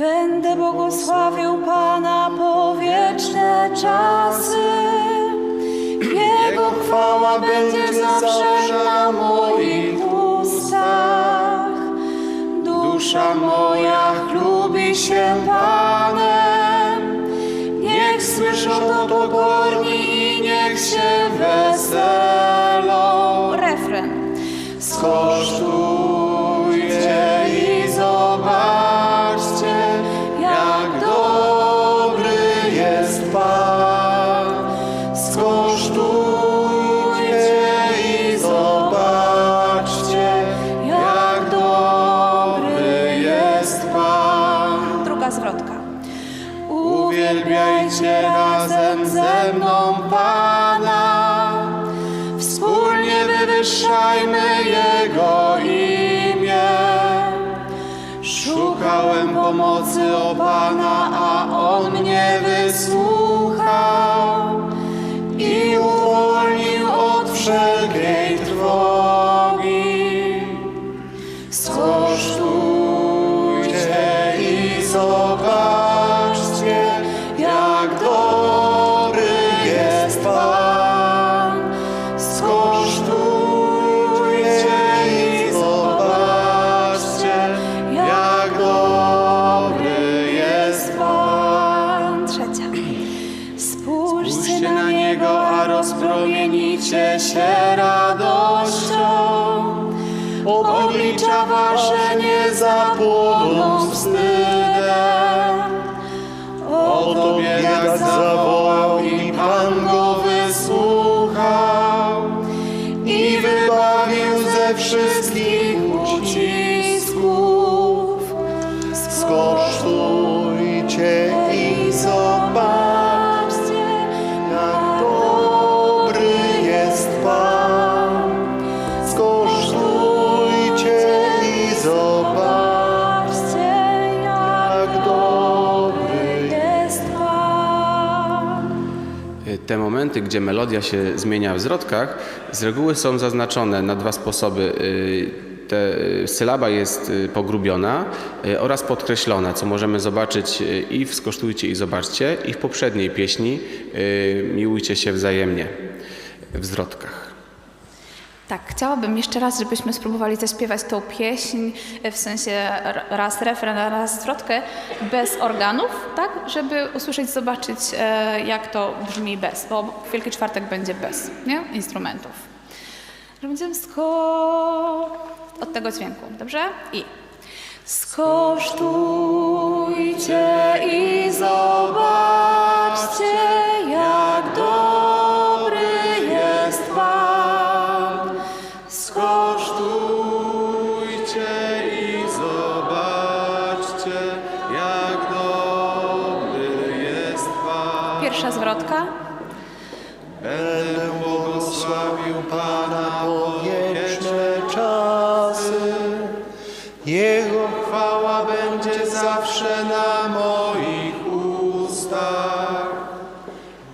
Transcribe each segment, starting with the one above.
Będę błogosławił Pana po wieczne czasy. Jego chwała będzie zawsze na moich ustach. Dusza moja chlubi się Panem. Niech słyszą to pokorni i niech się weselą. Refren. Skosztujcie od Niego, a rozpromienicie się radością. Oblicza wasze nie zapłoną wstydem. O Tobie jak zawołał i Pan go wysłuchał i wybawił ze wszystkich ucisków. Skosztujcie Te momenty, gdzie melodia się zmienia w zwrotkach, z reguły są zaznaczone na dwa sposoby. Y, Te y, sylaba jest y, pogrubiona oraz podkreślona, co możemy zobaczyć i w Skosztujcie i Zobaczcie, i w poprzedniej pieśni Miłujcie się wzajemnie w zwrotkach. Tak, chciałabym jeszcze raz, żebyśmy spróbowali zaśpiewać tą pieśń, w sensie raz refren, raz zwrotkę, bez organów, tak? Żeby usłyszeć, zobaczyć, e, jak to brzmi bez, bo Wielki Czwartek będzie bez, nie? Instrumentów. Będziemy sko... od tego dźwięku, dobrze? I skosztujcie i zobaczcie, Zwrotka. Będę błogosławił Pana po wieczne czasy. Jego chwała będzie zawsze na moich ustach.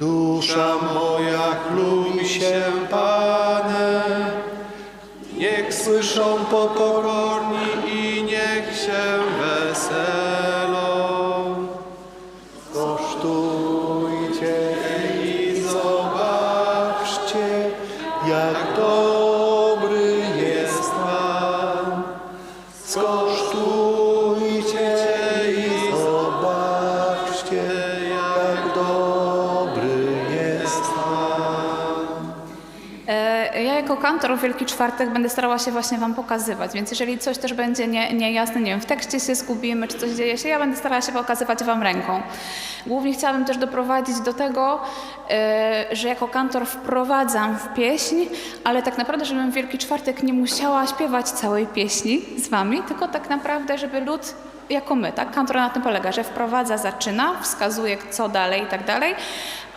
Dusza moja chlubi się Panem. Niech słyszą pokorni i niech się weselą. Ja jako kantor w Wielki Czwartek będę starała się właśnie Wam pokazywać, więc jeżeli coś też będzie nie- niejasne, nie wiem, w tekście się zgubimy, czy coś dzieje się, ja będę starała się pokazywać Wam ręką. Głównie chciałabym też doprowadzić do tego, e, że jako kantor wprowadzam w pieśń, ale tak naprawdę, żebym w Wielki Czwartek nie musiała śpiewać całej pieśni z Wami, tylko tak naprawdę, żeby lud jako my, tak? Kantor na tym polega, że wprowadza, zaczyna, wskazuje co dalej i tak dalej,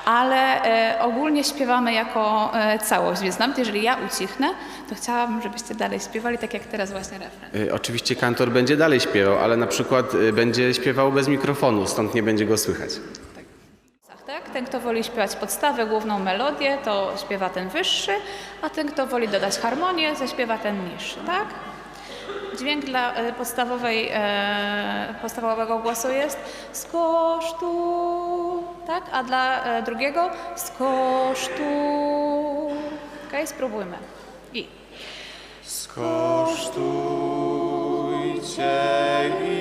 ale e, ogólnie śpiewamy jako e, całość, więc nawet jeżeli ja ucichnę, to chciałabym, żebyście dalej śpiewali tak jak teraz właśnie refren. Y, Oczywiście kantor będzie dalej śpiewał, ale na przykład y, będzie śpiewał bez mikrofonu, stąd nie będzie go słychać. Tak? Ten, kto woli śpiewać podstawę, główną melodię, to śpiewa ten wyższy, a ten, kto woli dodać harmonię, zaśpiewa ten niższy, tak? Dźwięk dla e, podstawowej, e, podstawowego głosu jest skosztu, tak? A dla e, drugiego skosztu. Okej, spróbujmy. I Skosztujcie i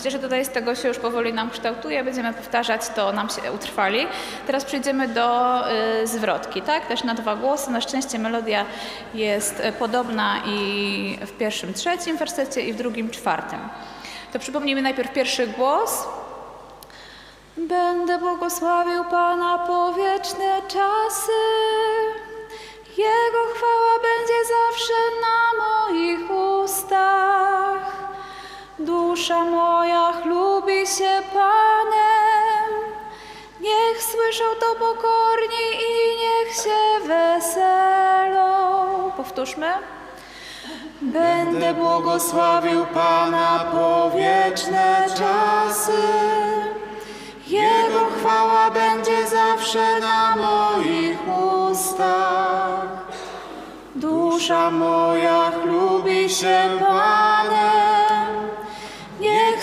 Myślę, że tutaj z tego się już powoli nam kształtuje. Będziemy powtarzać, to nam się utrwali. Teraz przejdziemy do y, zwrotki, tak? Też na dwa głosy. Na szczęście melodia jest y, podobna i w pierwszym, trzecim wersecie i w drugim, czwartym. To przypomnijmy najpierw pierwszy głos. Będę błogosławił Pana po wieczne czasy. Jego chwała będzie zawsze na moich ustach. Dusza moja chlubi się Panem. Niech słyszą to pokorni i niech się weselą. Powtórzmy. Będę błogosławił Pana po wieczne czasy. Jego chwała będzie zawsze na moich ustach. Dusza moja chlubi się Panem.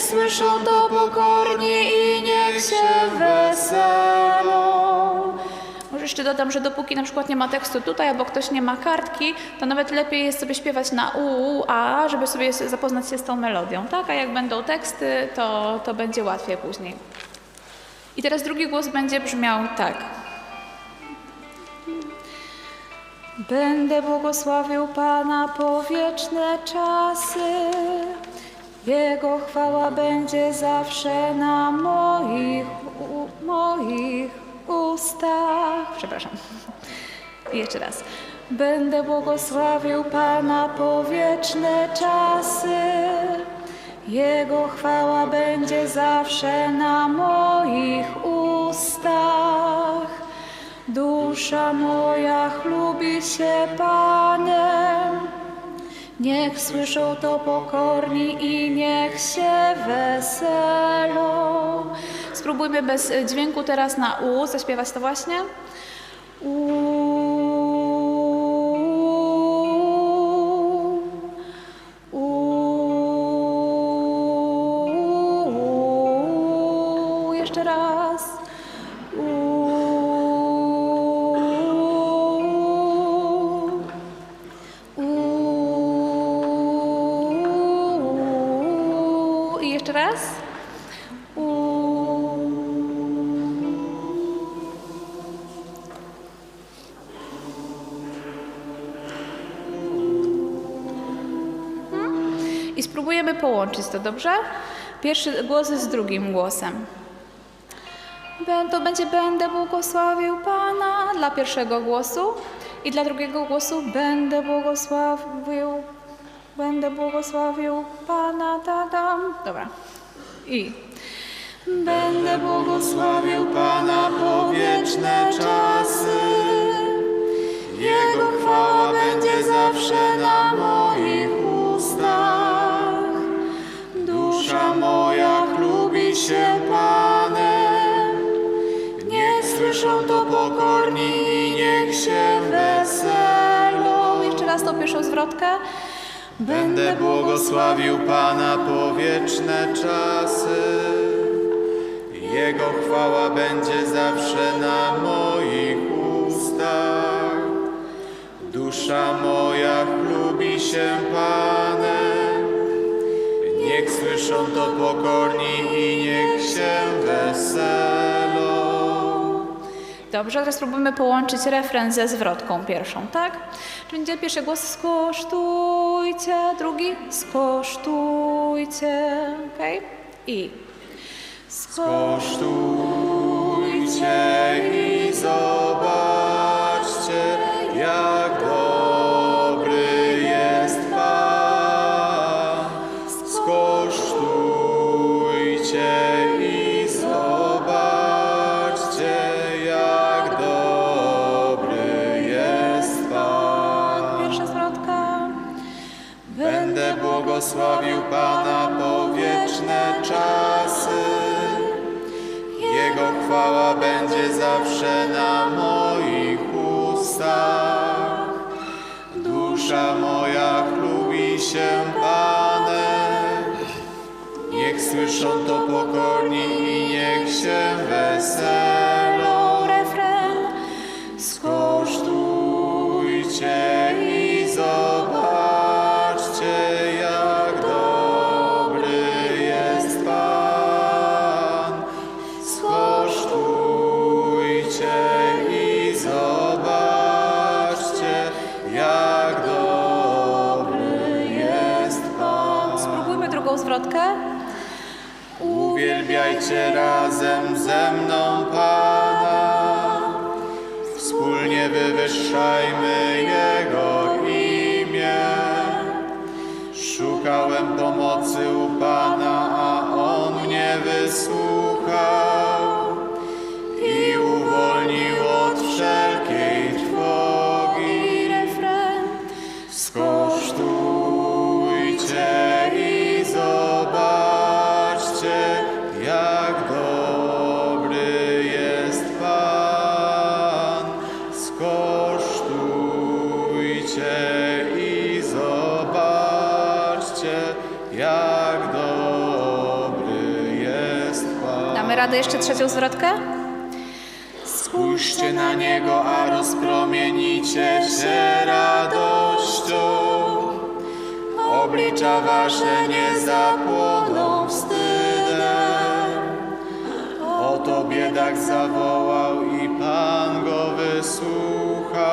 Słyszą to pokorni i niech się weselą. Może jeszcze dodam, że dopóki na przykład nie ma tekstu tutaj, albo ktoś nie ma kartki, to nawet lepiej jest sobie śpiewać na u, u, a, żeby sobie zapoznać się z tą melodią, tak? A jak będą teksty, to, to będzie łatwiej później. I teraz drugi głos będzie brzmiał tak. Będę błogosławił Pana po wieczne czasy. Jego chwała będzie zawsze na moich, u, moich ustach. Przepraszam. Jeszcze raz. Będę błogosławił Pana po wieczne czasy. Jego chwała będzie zawsze na moich ustach. Dusza moja chlubi się Panem. Niech słyszą to pokorni i niech się weselą. Spróbujmy bez dźwięku teraz na U zaśpiewać to właśnie. U, jeszcze raz. I spróbujemy połączyć to, dobrze? Pierwszy głos z drugim głosem. To będzie będę błogosławił Pana dla pierwszego głosu i dla drugiego głosu będę błogosławił, będę błogosławił Pana, tadam. Dobra. I będę błogosławił Pana po wieczne czasy. Jego chwała będzie zawsze na pierwszą zwrotkę. Będę błogosławił Pana po wieczne czasy. Jego chwała będzie zawsze na moich ustach. Dusza moja chlubi się Panem. Niech słyszą to pokorni i niech się weselą. Dobrze, teraz spróbujmy połączyć refren ze zwrotką pierwszą, tak? Czyli będzie pierwszy głos skosztujcie, drugi skosztujcie, okej? I Kosztujcie błogosławił Pana po wieczne czasy. Jego chwała będzie zawsze na moich ustach. Dusza moja chlubi się Panem. Niech słyszą to pokorni i niech się weselą. Uwielbiajcie razem ze mną Pana. Wspólnie wywyższajmy Jego imię. Szukałem pomocy u Pana, a On mnie wysłuchał Radę jeszcze trzecią zwrotkę? Spójrzcie na Niego, a rozpromienicie się radością. Oblicza wasze nie zapłoną wstydem. Oto biedak zawołał i Pan go wysłuchał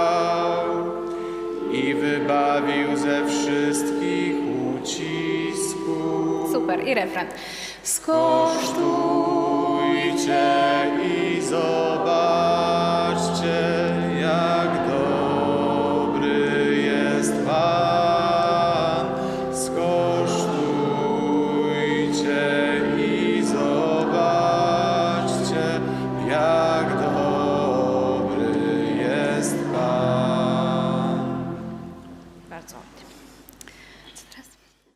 i wybawił ze wszystkich ucisków. Super. I refren. Zobaczcie.